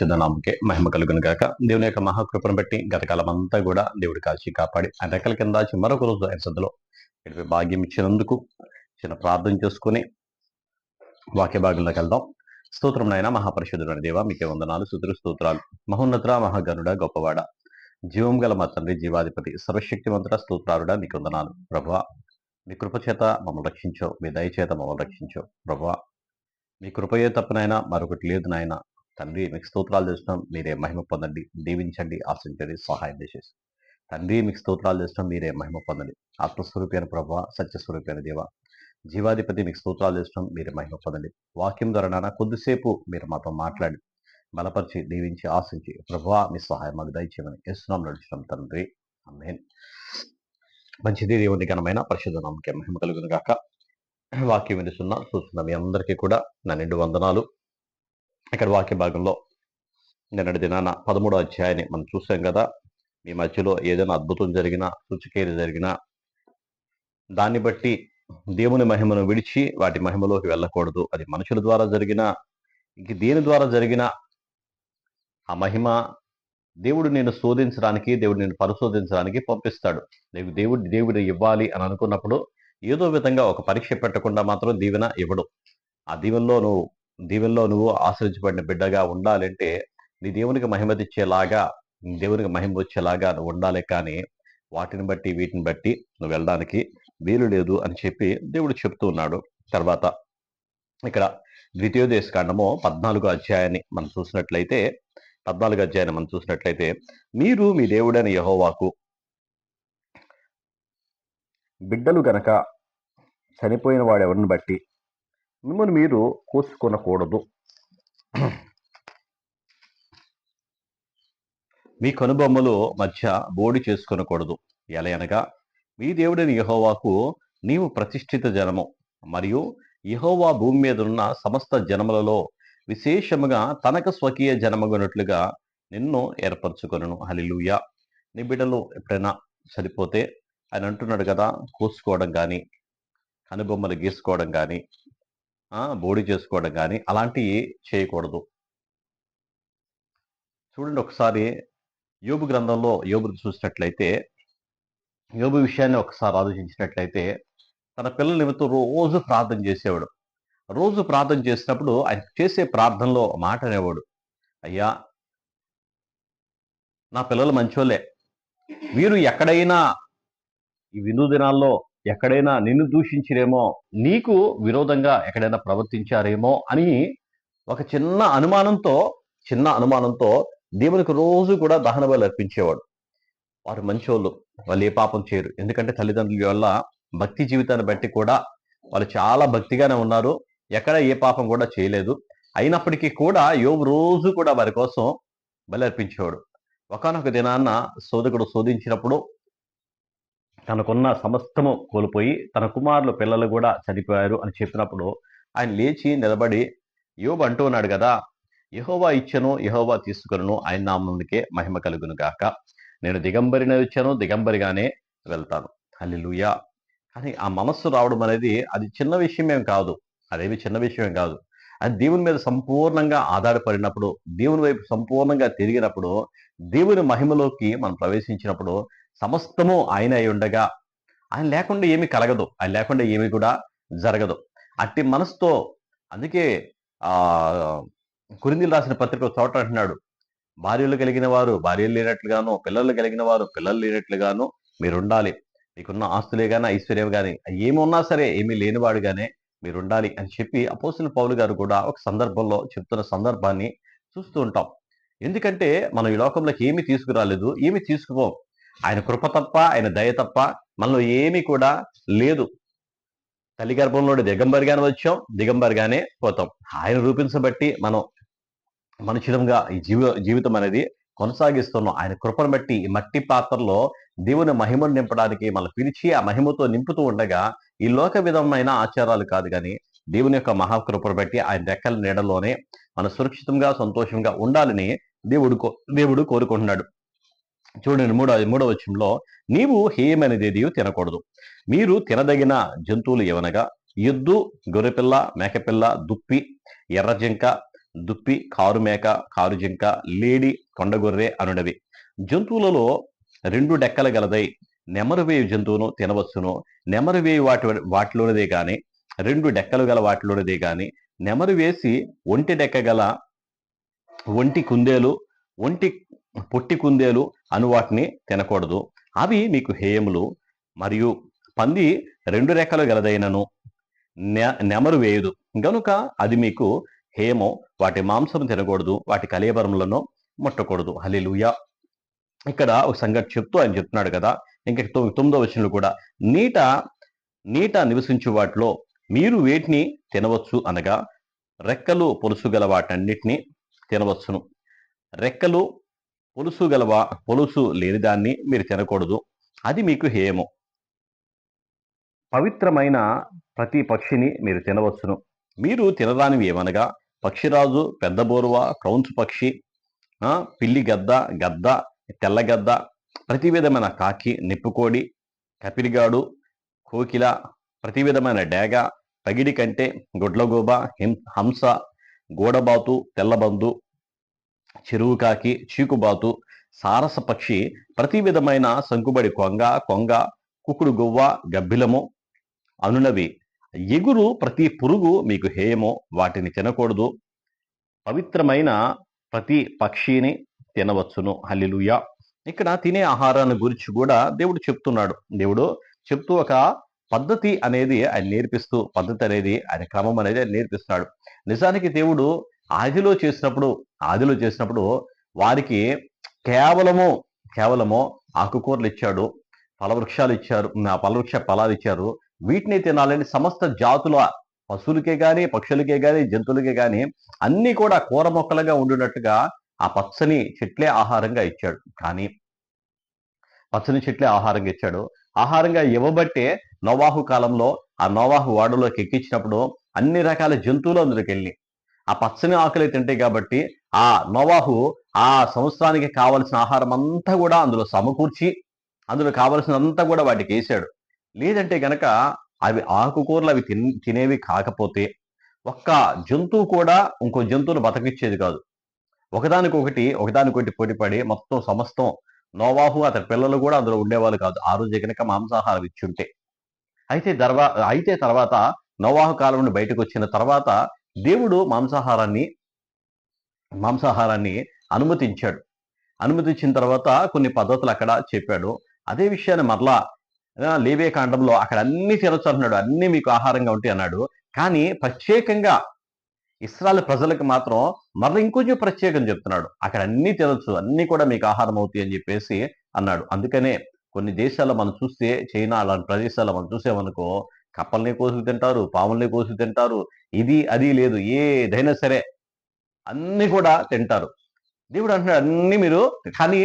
ఘనమైన పరిశుద్ధ నామకే మహిమ కలుగును గాక. దేవుని యొక్క మహాకృపను బట్టి గతకాలం అంతా కూడా దేవుడి కాల్చి కాపాడి ఆ రెక్కల కింద మరొక రోజు ఎసదులో గడిపే భాగ్యం ఇచ్చినందుకు చిన్న ప్రార్థన చేసుకుని వాక్య భాగంలోకి వెళ్దాం. స్తోత్రం నాయన మహాపరిశుద్ధుడు దేవ మీకే వందనాలు సుతులు స్తోత్రాలు. మహోన్నత మహాగనుడ గొప్పవాడ. జీవం గల మా తండ్రి జీవాధిపతి సర్వశక్తివంతుడ స్తోత్రారుడ నీకు వందనాలు. ప్రభా మీ కృపచేత మమ్మల్ని రక్షించో మీ దయచేత మమ్మల్ని రక్షించో. ప్రభా మీ కృపయే తప్పనైనా మరొకటి లేదు నాయన. తండ్రి మీకు స్తోత్రాలు చేస్తున్నాం. మీరే మహిమ పొందండి. దీవించండి. ఆశించండి సహాయం చేసేసి. తండ్రి మీకు స్తోత్రాలు చేస్తున్నాం. మీరే మహిమ పొందండి. ఆత్మస్వరూపైన ప్రభావ సత్యస్వరూపైన దేవ. జీవాధిపతి మీకు స్తోత్రాలు చేస్తున్నాం. మీరే మహిమ పొందండి. వాక్యం ద్వారా నాన్న కొద్దిసేపు మీరు మాతో మాట్లాడి బలపరిచి దీవించి ఆశించి ప్రభా మీ సహాయం మాకు దయచేయమని ఇస్తున్నాం నడుచున్నాం తండ్రి. అమ్మేన్ మంచిది దేవుని ఘనమైన పరిశుద్ధ నామకే మహిమ కలుగును గాక. వాక్యం వినిస్తున్నా చూస్తున్న మీ అందరికీ కూడా నా నిండు వందనాలు. ఇక్కడ వాక్య భాగంలో నిన్నటి దినాన పదమూడో అధ్యాయాన్ని మనం చూసాం కదా. మీ మధ్యలో ఏదైనా అద్భుతం జరిగినా సూచికేరి జరిగినా దాన్ని బట్టి దేవుని మహిమను విడిచి వాటి మహిమలోకి వెళ్ళకూడదు. అది మనుషుల ద్వారా జరిగిన ఇంక దేని ద్వారా జరిగిన ఆ మహిమ దేవుడు నేను శోధించడానికి దేవుడు నేను పరిశోధించడానికి పంపిస్తాడు. నీకు దేవుడు దేవుడు ఇవ్వాలి అని అనుకున్నప్పుడు ఏదో విధంగా ఒక పరీక్ష పెట్టకుండా మాత్రం దీవెన ఇవ్వడు. ఆ దీవెనలో నువ్వు దీవెనలో నువ్వు ఆశ్రయించబడిన బిడ్డగా ఉండాలంటే నీ దేవునికి మహిమ తెచ్చేలాగా నీ దేవునికి మహిమ వచ్చేలాగా నువ్వు ఉండాలి కానీ వాటిని బట్టి వీటిని బట్టి నువ్వు వెళ్ళడానికి వీలు లేదు అని చెప్పి దేవుడు చెప్తూ ఉన్నాడు. తర్వాత ఇక్కడ ద్వితీయోదేశ కాండము పద్నాలుగు అధ్యాయాన్ని మనం చూసినట్లయితే పద్నాలుగు అధ్యాయాన్ని మనం చూసినట్లయితే మీరు మీ దేవుడైన యహోవాకు బిడ్డలు గనక చనిపోయిన వాడెవరిని బట్టి మిమ్మల్ని మీరు కోసుకొనకూడదు. మీ కనుబొమ్మలు మధ్య బోడి చేసుకొనకూడదు. ఎలా అనగా మీ దేవుడైన యహోవాకు నీవు ప్రతిష్ఠిత జనము మరియు యహోవా భూమి మీద ఉన్న సమస్త జనములలో విశేషముగా తనకు స్వకీయ జనమగునట్లుగా నిన్ను ఏర్పరచుకొనను. హలిలుయ నీ బిడ్డలు ఎప్పుడైనా చనిపోతే ఆయన అంటున్నాడు కదా కూసుకోవడం కానీ కనుబొమ్మలు గీసుకోవడం కానీ బోడి చేసుకోవడం కానీ అలాంటివి చేయకూడదు. చూడండి ఒకసారి యోబు గ్రంథంలో యోబు చూసినట్లయితే యోబు విషయాన్ని ఒకసారి ఆలోచించినట్లయితే తన పిల్లల నిమిత్తం రోజు ప్రార్థన చేసేవాడు. రోజు ప్రార్థన చేసినప్పుడు ఆయన చేసే ప్రార్థనలో మాట అనేవాడు. అయ్యా నా పిల్లలు మంచోలే వీరు ఎక్కడైనా ఈ విందు దినాల్లో ఎక్కడైనా నిన్ను దూషించిరేమో నీకు విరోధంగా ఎక్కడైనా ప్రవర్తించారేమో అని ఒక చిన్న అనుమానంతో చిన్న అనుమానంతో దేవునికి రోజు కూడా దహన బలి అర్పించేవాడు. వారు మంచోళ్ళు వాళ్ళు ఏ పాపం చేయరు. ఎందుకంటే తల్లిదండ్రుల వల్ల భక్తి జీవితాన్ని బట్టి కూడా వాళ్ళు చాలా భక్తిగానే ఉన్నారు. ఎక్కడ ఏ పాపం కూడా చేయలేదు. అయినప్పటికీ కూడా యోగు రోజు కూడా వారి కోసం బలి అర్పించేవాడు. ఒకనొక దినాన్న సోదకుడు శోధించినప్పుడు తనకున్న సమస్తము కోల్పోయి తన కుమారులు పిల్లలు కూడా చనిపోయారు అని చెప్పినప్పుడు ఆయన లేచి నిలబడి యోబు అంటూ ఉన్నాడు కదా యహోవా ఇచ్చను యహోవా తీసుకును ఆయన నామందుకే మహిమ కలుగును గాక. నేను దిగంబరిన ఇచ్చాను దిగంబరిగానే వెళ్తాను. హల్లిలుయా. కానీ ఆ మనస్సు రావడం అనేది అది చిన్న విషయమేం కాదు. అదేమి చిన్న విషయమేం కాదు. అది దేవుని మీద సంపూర్ణంగా ఆధారపడినప్పుడు దేవుని వైపు సంపూర్ణంగా తిరిగినప్పుడు దేవుని మహిమలోకి మనం ప్రవేశించినప్పుడు సమస్తము ఆయన అయి ఉండగా. ఆయన లేకుండా ఏమి కలగదు. ఆయన లేకుండా ఏమి కూడా జరగదు. అట్టి మనసుతో అందుకే ఆ కురిందిలు రాసిన పత్రిక చోట అంటున్నాడు. భార్యలు కలిగిన వారు భార్యలు లేనట్లుగాను పిల్లలు కలిగిన వారు పిల్లలు లేనట్లుగాను మీరు ఉండాలి మీకున్న ఆస్తులే కానీ ఐశ్వర్యం కానీ ఏమి ఉన్నా సరే ఏమీ లేనివాడుగానే మీరు ఉండాలి అని చెప్పి అపోసిన పౌలు గారు కూడా ఒక సందర్భంలో చెప్తున్న సందర్భాన్ని చూస్తూ ఉంటాం. ఎందుకంటే మనం ఈ లోకంలోకి ఏమి తీసుకురాలేదు ఏమి తీసుకుపోం ఆయన కృప తప్ప ఆయన దయ తప్ప మనలో ఏమీ కూడా లేదు. తల్లి గర్భంలోని దిగంబరిగానే వచ్చాం దిగంబరిగానే పోతాం. ఆయన రూపించబట్టి మనం మనుషులంగా ఈ జీవ జీవితం అనేది కొనసాగిస్తున్నాం. ఆయన కృపను బట్టి ఈ మట్టి పాత్రలో దేవుని మహిమను నింపడానికి మనం పిలిచి ఆ మహిమతో నింపుతూ ఉండగా ఈ లోక విధమైన ఆచారాలు కాదు కానీ దేవుని యొక్క మహాకృపను బట్టి ఆయన రెక్కల నీడలోనే మన సురక్షితంగా సంతోషంగా ఉండాలని దేవుడు దేవుడు కోరుకుంటున్నాడు. చూడండి మూడో మూడో వచ్చంలో నీవు హేయమైనదేది తినకూడదు. మీరు తినదగిన జంతువులు ఏవనగా ఎద్దు గొర్రెపిల్ల మేకపిల్ల దుప్పి ఎర్రజింక దుప్పి కారు మేక కారు జింక లేడి కొండగొర్రె అనునవి జంతువులలో రెండు డెక్కలు గలదై నెమరువేయు జంతువును తినవచ్చును. నెమరువేయు వాటి వాటిలోనిదే కానీ రెండు డెక్కలు గల వాటిలోనిదే కానీ నెమరు వేసి ఒంటి డెక్క గల ఒంటి కుందేలు ఒంటి పొట్టి కుందేలు అను వాటిని తినకూడదు. అవి మీకు హేయములు మరియు పంది రెండు రెక్కలు గలదైనను నె- నెమరు వేయదు. గనుక అది మీకు హేమో వాటి మాంసం తినకూడదు వాటి కలేబరములను ముట్టకూడదు. హల్లెలూయా. ఇక్కడ ఒక సంగతి చెప్తూ ఆయన చెప్తున్నాడు కదా. ఇంకా తొమ్మిదో వచనంలో కూడా నీట నీట నివసించు వాటిలో మీరు వేటిని తినవచ్చు అనగా రెక్కలు పొలుసు గల వాటన్నిటిని తినవచ్చును. రెక్కలు పొలుసు గలవా? పొలుసు లేని దాన్ని మీరు తినకూడదు. అది మీకు హేయము. పవిత్రమైన ప్రతి పక్షిని మీరు తినవచ్చును. మీరు తినదానివి ఏమనగా పక్షిరాజు పెద్ద బోరువ క్రౌన్స్ పక్షి పిల్లి గద్ద గద్ద తెల్లగద్ద ప్రతి విధమైన కాకి నిప్పుకోడి కపిరిగాడు కోకిల ప్రతి విధమైన డేగ పగిడి కంటే గుడ్లగూబ హిం హంస గోడబాతు తెల్లబందు చెరువు కాకి చీకుబాతు సారస పక్షి ప్రతి విధమైన సంకుబడి కొంగ కొంగ కుకుడు గువ్వ గబ్బిలము అనునవి ఎగురు ప్రతి పురుగు మీకు హేయమో వాటిని తినకూడదు. పవిత్రమైన ప్రతి పక్షిని తినవచ్చును. హల్లిలుయా. ఇక్కడ తినే ఆహారాన్ని గురించి కూడా దేవుడు చెప్తున్నాడు. దేవుడు చెప్తూ ఒక పద్ధతి అనేది ఆయన నేర్పిస్తూ పద్ధతి అనేది ఆయన క్రమం అనేది ఆయన నేర్పిస్తున్నాడు నిజానికి దేవుడు ఆదిలో చేసినప్పుడు ఆదిలో చేసినప్పుడు వారికి కేవలము కేవలము ఆకుకూరలు ఇచ్చాడు ఫలవృక్షాలు ఇచ్చారు ఆ ఫలవృక్ష ఫలాలు ఇచ్చారు. వీటిని తినాలని సమస్త జాతుల పశువులకే కానీ పక్షులకే కానీ జంతువులకే కానీ అన్ని కూడా కూర మొక్కలుగా ఉండినట్టుగా ఆ పచ్చని చెట్లే ఆహారంగా ఇచ్చాడు. కానీ పచ్చని చెట్లే ఆహారంగా ఇచ్చాడు. ఆహారంగా ఇవ్వబట్టే నోవాహు కాలంలో ఆ నోవాహు వాడలోకి ఎక్కించినప్పుడు అన్ని రకాల జంతువులు అందులోకి వెళ్ళి ఆ పచ్చని ఆకులే తింటాయి కాబట్టి ఆ నోవాహు ఆ సంవత్సరానికి కావలసిన ఆహారం అంతా కూడా అందులో సమకూర్చి అందులో కావలసినంతా కూడా వాటికి వేసాడు. లేదంటే గనక అవి ఆకుకూరలు అవి తిన్ తినేవి కాకపోతే ఒక్క జంతువు కూడా ఇంకో జంతువును బతకిచ్చేది కాదు. ఒకదానికొకటి ఒకదానికొకటి పోటీపడి మొత్తం సమస్తం నోవాహు అతని పిల్లలు కూడా అందులో ఉండేవాళ్ళు కాదు. ఆ రోజు కనుక మాంసాహారం ఇచ్చుంటే. అయితే తర్వా అయితే తర్వాత నోవాహు కాలం నుండి బయటకు వచ్చిన తర్వాత దేవుడు మాంసాహారాన్ని మాంసాహారాన్ని అనుమతించాడు. అనుమతించిన తర్వాత కొన్ని పద్ధతులు అక్కడ చెప్పాడు. అదే విషయాన్ని మరలా లేవే కాండంలో అక్కడ అన్ని తినొచ్చు అన్ని మీకు ఆహారంగా ఉంటాయి అన్నాడు. కానీ ప్రత్యేకంగా ఇస్రాయల్ ప్రజలకు మాత్రం మరలా ఇంకొంచెం ప్రత్యేకం చెప్తున్నాడు. అక్కడ అన్ని తినొచ్చు అన్ని కూడా మీకు ఆహారం అవుతాయి అని చెప్పేసి అన్నాడు. అందుకనే కొన్ని దేశాల్లో మనం చూస్తే చైనా అలాంటి ప్రదేశాల్లో మనం చూసామనుకో కప్పల్ని కోసులు తింటారు పాముల్ని కోసులు తింటారు ఇది అది లేదు ఏదైనా సరే అన్ని కూడా తింటారు. దేవుడు అంటున్నాడు అన్ని మీరు కానీ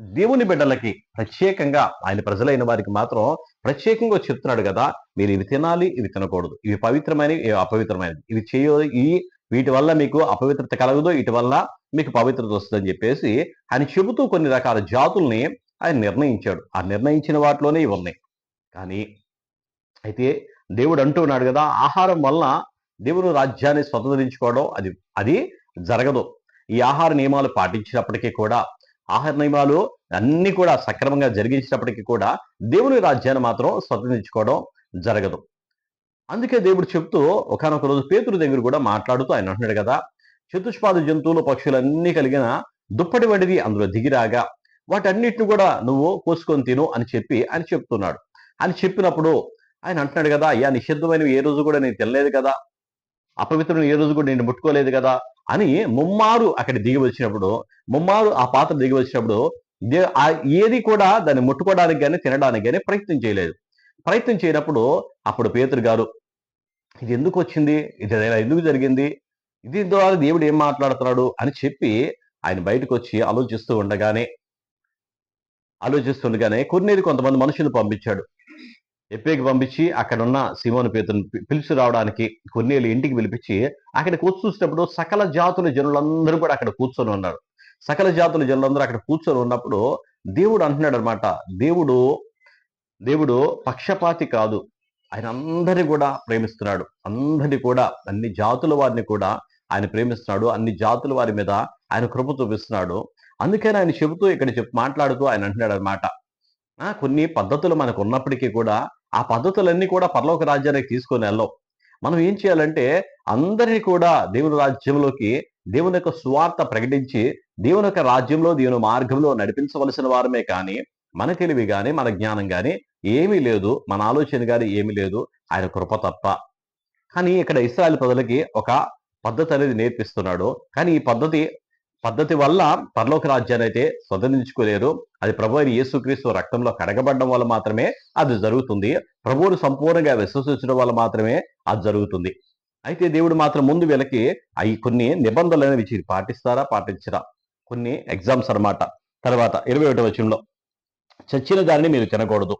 దేవుని బిడ్డలకి ప్రత్యేకంగా ఆయన ప్రజలైన వారికి మాత్రం ప్రత్యేకంగా చెప్తున్నాడు కదా మీరు ఇవి తినాలి ఇవి తినకూడదు. ఇవి పవిత్రమైనవి ఇవి అపవిత్రమైనవి. ఇవి చేయ ఈ వీటి వల్ల మీకు అపవిత్రత కలగదు వీటి వల్ల మీకు పవిత్రత వస్తుందని చెప్పేసి ఆయన చెబుతూ కొన్ని రకాల జాతుల్ని ఆయన నిర్ణయించాడు. ఆ నిర్ణయించిన వాటిలోనే ఇవి ఉన్నాయి. కానీ అయితే దేవుడు అంటున్నాడు కదా ఆహారం వలన దేవుని రాజ్యాన్ని స్వతంత్రించుకోవడం అది అది జరగదు. ఈ ఆహార నియమాలు పాటించినప్పటికీ కూడా ఆహార నియమాలు అన్ని కూడా సక్రమంగా జరిగించినప్పటికీ కూడా దేవుని రాజ్యాన్ని మాత్రం స్వతంత్రించుకోవడం జరగదు. అందుకే దేవుడు చెప్తూ ఒకనొక రోజు పేతురు దగ్గర కూడా మాట్లాడుతూ ఆయన అంటున్నాడు కదా చతుష్పాద జంతువులు పక్షులన్నీ కలిగిన దుప్పటి వంటిది అందులో దిగిరాగా వాటన్నిటిని కూడా నువ్వు కోసుకొని తిను అని చెప్పి ఆయన చెప్తున్నాడు. అని చెప్పినప్పుడు ఆయన అంటున్నాడు కదా అయ్యా నిషిద్ధమైనవి ఏ రోజు కూడా నేను తినలేదు కదా అపవిత్రుని ఏ రోజు కూడా నేను ముట్టుకోలేదు కదా అని ముమ్మారు అక్కడ దిగి వచ్చినప్పుడు ముమ్మారు ఆ పాత్ర దిగి వచ్చినప్పుడు ఆ ఏది కూడా దాన్ని ముట్టుకోవడానికి కానీ తినడానికి కానీ ప్రయత్నం చేయలేదు. ప్రయత్నం చేయనప్పుడు అప్పుడు పేతురు గారు ఇది ఎందుకు వచ్చింది? ఇది ఎందుకు జరిగింది? ఇది ద్వారా దేవుడు ఏం మాట్లాడుతున్నాడు? అని చెప్పి ఆయన బయటకు వచ్చి ఆలోచిస్తూ ఉండగానే ఆలోచిస్తుండగానే కొన్నేది కొంతమంది మనుషులు పంపించాడు. ఎప్పేకి పంపించి అక్కడ ఉన్న సిమోను పేతుని పిలిచి రావడానికి కొన్నేళ్ళు ఇంటికి పిలిపించి అక్కడ కూర్చూసినప్పుడు సకల జాతుల జనులందరూ కూడా అక్కడ కూర్చొని ఉన్నారు. సకల జాతుల జనులందరూ అక్కడ కూర్చొని ఉన్నప్పుడు దేవుడు అంటున్నాడు అనమాట దేవుడు దేవుడు పక్షపాతి కాదు. ఆయన అందరినీ కూడా ప్రేమిస్తున్నాడు. అందరినీ కూడా అన్ని జాతుల వారిని కూడా ఆయన ప్రేమిస్తున్నాడు. అన్ని జాతుల వారి మీద ఆయన కృప చూపిస్తున్నాడు. అందుకని ఆయన చెబుతూ ఇక్కడ చెప్ మాట్లాడుతూ ఆయన అంటున్నాడు అనమాట కొన్ని పద్ధతులు మనకు ఉన్నప్పటికీ కూడా ఆ పద్ధతులన్నీ కూడా పరలోక రాజ్యానికి తీసుకొని వెళ్ళవు. మనం ఏం చేయాలంటే అందరినీ కూడా దేవుని రాజ్యంలోకి దేవుని యొక్క స్వార్థ ప్రకటించి దేవుని యొక్క రాజ్యంలో దేవుని మార్గంలో నడిపించవలసిన వారమే కానీ మన తెలివి కానీ మన జ్ఞానం కానీ ఏమీ లేదు. మన ఆలోచన కానీ ఏమీ లేదు. ఆయన కృప తప్ప. కానీ ఇక్కడ ఇస్రాయల్ ప్రజలకి ఒక పద్ధతి అనేది నేర్పిస్తున్నాడు. కానీ ఈ పద్ధతి పద్ధతి వల్ల పరలోక రాజ్యాన్ని అయితే స్వతంత్రించుకోలేరు. అది ప్రభు అయిన యేసుక్రీస్తు రక్తంలో కడగబడడం వల్ల మాత్రమే అది జరుగుతుంది. ప్రభువును సంపూర్ణంగా విశ్వసించడం వల్ల మాత్రమే అది జరుగుతుంది. అయితే దేవుడు మాత్రం ముందు వీళ్ళకి అవి కొన్ని నిబంధనలు అనేవి పాటిస్తారా? పాటించరా? కొన్ని ఎగ్జామ్స్ అన్నమాట. తర్వాత ఇరవై ఒకటి వచనంలో చచ్చిన దానిని మీరు తినకూడదు.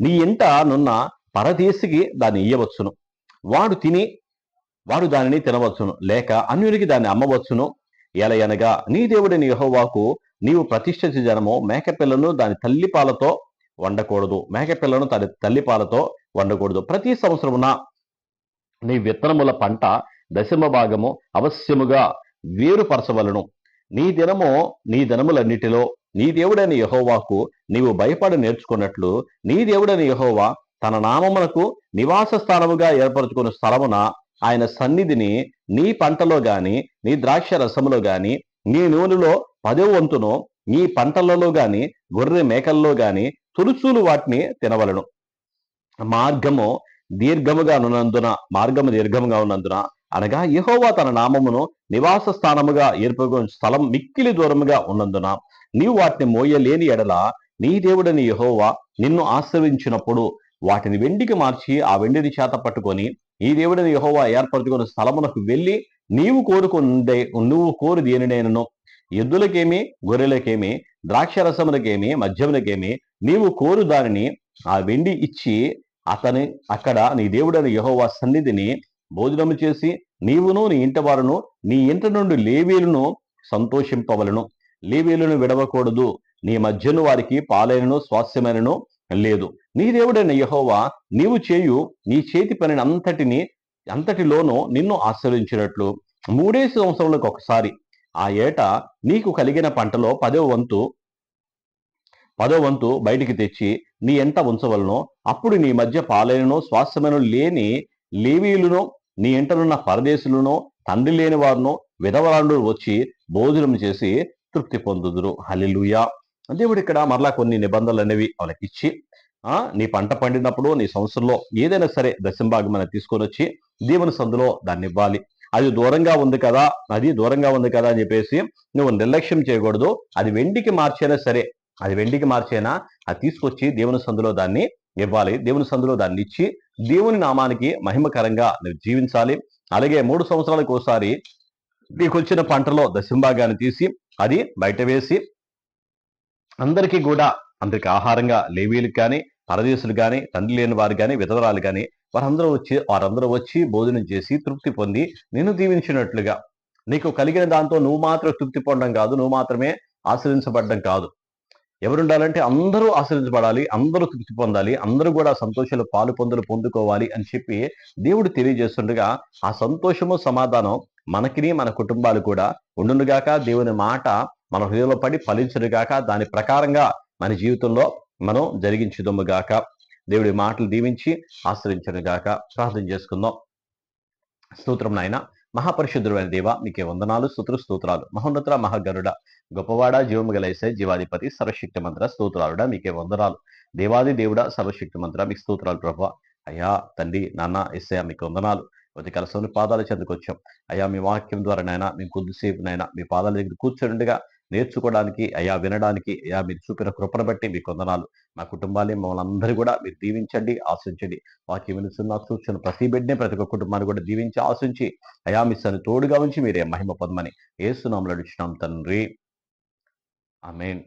నీ ఇంట నున్న పరదేశికి దాన్ని ఇయ్యవచ్చును. వాడు తిని వాడు దానిని తినవచ్చును. లేక అన్యునికి దాన్ని అమ్మవచ్చును. ఎలయనగా నీ దేవుడిని యహోవాకు నీవు ప్రతిష్ఠించిన జనము మేకపిల్లను దాని తల్లిపాలతో వండకూడదు. మేకపిల్లను తన తల్లిపాలతో వండకూడదు. ప్రతి సంవత్సరమున నీ విత్తనముల పంట దశమ భాగము అవశ్యముగా వేరుపరచవలను. నీ దినము నీ దినములన్నిటిలో నీ దేవుడైన యహోవాకు నీవు భయపడి నేర్చుకున్నట్లు నీ దేవుడైన యహోవా తన నామమునకు నివాస స్థానముగా ఏర్పరచుకున్న స్థలమున ఆయన సన్నిధిని నీ పంటలో గాని నీ ద్రాక్ష రసములో గాని నీ నూనెలో పదో వంతును నీ పంటలలో గాని గొర్రె మేకల్లో గాని తులుచూలు వాటిని తినవలను. మార్గము దీర్ఘముగా ఉన్నందున మార్గము దీర్ఘముగా ఉన్నందున అనగా యహోవా తన నామమును నివాస స్థానముగా ఏర్పడిన స్థలం మిక్కిలి దూరముగా ఉన్నందున నీవు వాటిని మోయలేని ఎడల నీ దేవుడని యహోవా నిన్ను ఆశ్రయించినప్పుడు వాటిని వెండికి మార్చి ఆ వెండిని చేత పట్టుకొని ఈ దేవుడిని యహోవా ఏర్పరచుకున్న స్థలమునకు వెళ్ళి నీవు కోరుకుండే నువ్వు కోరు దేనినైనను ఎద్దులకేమి గొర్రెలకేమి ద్రాక్షరసములకేమి మద్యములకేమి నీవు కోరు దానిని ఆ వెండి ఇచ్చి అతని అక్కడ నీ దేవుడైన యహోవా సన్నిధిని భోజనము చేసి నీవును నీ ఇంటి వారును నీ ఇంటి నుండి లేవీలను సంతోషింపవలను. లేవీలను విడవకూడదు. నీ మధ్యను వారికి పాలైనను స్వాస్థ్యమైనను లేదు. నీ దేవుడైన యహోవా నీవు చేయు నీ చేతి పనిని అంతటిని అంతటిలోనూ నిన్ను ఆశ్రయించినట్లు. మూడే సంవత్సరములకు ఒకసారి ఆ ఏట నీకు కలిగిన పంటలో పదో వంతు పదో వంతు బయటికి తెచ్చి నీ ఎంట ఉంచవలను. అప్పుడు నీ మధ్య పాలైనను స్వాస్థ్యమైన లేని లేవీలునో నీ ఇంటనున్న పరదేశులను తండ్రి లేని వారును విధవరాండు వచ్చి భోజనం చేసి తృప్తి పొందుదురు. హలిలుయా దేవుడు ఇక్కడ మరలా కొన్ని నిబంధనలు అనేవి వాళ్ళకి ఇచ్చి నీ పంట పండినప్పుడు నీ సంవత్సరంలో ఏదైనా సరే దశంభాగం అనేది తీసుకొని వచ్చి దేవుని సందులో దాన్ని ఇవ్వాలి. అది దూరంగా ఉంది కదా అది దూరంగా ఉంది కదా అని చెప్పేసి నువ్వు నిర్లక్ష్యం చేయకూడదు. అది వెండికి మార్చైనా సరే అది వెండికి మార్చైనా అది తీసుకొచ్చి దేవుని సందులో దాన్ని ఇవ్వాలి. దేవుని సందులో దాన్ని ఇచ్చి దేవుని నామానికి మహిమకరంగా నువ్వు జీవించాలి. అలాగే మూడు సంవత్సరాలకు ఒకసారి నీకు వచ్చిన పంటలో దశంభాగాన్ని తీసి అది బయట వేసి అందరికీ కూడా అందరికి ఆహారంగా లేవీలకు కానీ పరదేశులు కానీ తండ్రి లేని వారు కానీ విధవరాలు కానీ వారందరూ వచ్చి వారందరూ వచ్చి భోజనం చేసి తృప్తి పొంది నిన్ను దీవించినట్లుగా. నీకు కలిగిన దాంతో నువ్వు మాత్రం తృప్తి పొందడం కాదు నువ్వు మాత్రమే ఆశ్రయించబడడం కాదు. ఎవరుండాలంటే అందరూ ఆశ్రయించబడాలి అందరూ తృప్తి పొందాలి అందరూ కూడా సంతోషాలు పాలు పొందులు పొందుకోవాలి అని చెప్పి దేవుడు తెలియజేస్తుండగా ఆ సంతోషము సమాధానం మనకిని మన కుటుంబాలు కూడా ఉండునుగాక దేవుని మాట మన హృదయంలో పడి ఫలించనుగాక దాని ప్రకారంగా మన జీవితంలో మనం జరిగించుదము గాక దేవుడి మాటలు దీవించి ఆశ్రయించను గాక ప్రార్థన చేసుకుందాం. స్తోత్రం నాయన మహాపరిశుద్ధుడైన దేవ నీకే వందనాలు స్తోత్ర స్తోత్రాలు. మహోన్నతుల మహాగరుడ గొప్పవాడ జీవము గలైసే జీవాధిపతి సర్వశక్తి మంత్ర స్తోత్రాలుడ మీకే వందనాలు. దేవాది దేవుడ సర్వశక్తి మంత్ర మీకు స్తోత్రాలు ప్రభా. అయ్యా తండ్రి నాన్న ఎస్ఐ మీకు వందనాలు. ఉదయకాల కలసంలో పాదాల చెందుకొచ్చాం అయ్యా మీ వాక్యం ద్వారా నాయన మీ కొద్దిసేపు నాయన మీ పాదాల దగ్గర కూర్చుండగా నేర్చుకోవడానికి అయా వినడానికి అయా మీరు చూపిన కృపను బట్టి మీ కొందనాలు మా కుటుంబాన్ని మమ్మల్ని అందరూ కూడా మీరు దీవించండి ఆశించండి. వాక్యం వినుతున్న సూచన ప్రతి బిడ్డనే ప్రతి ఒక్క కుటుంబాన్ని కూడా దీవించి ఆశించి అయా మిస్సని తోడుగా ఉంచి మీరే మహిమ పొందమని ఏసునామలు అడిచినాం తండ్రి. ఆమెన్.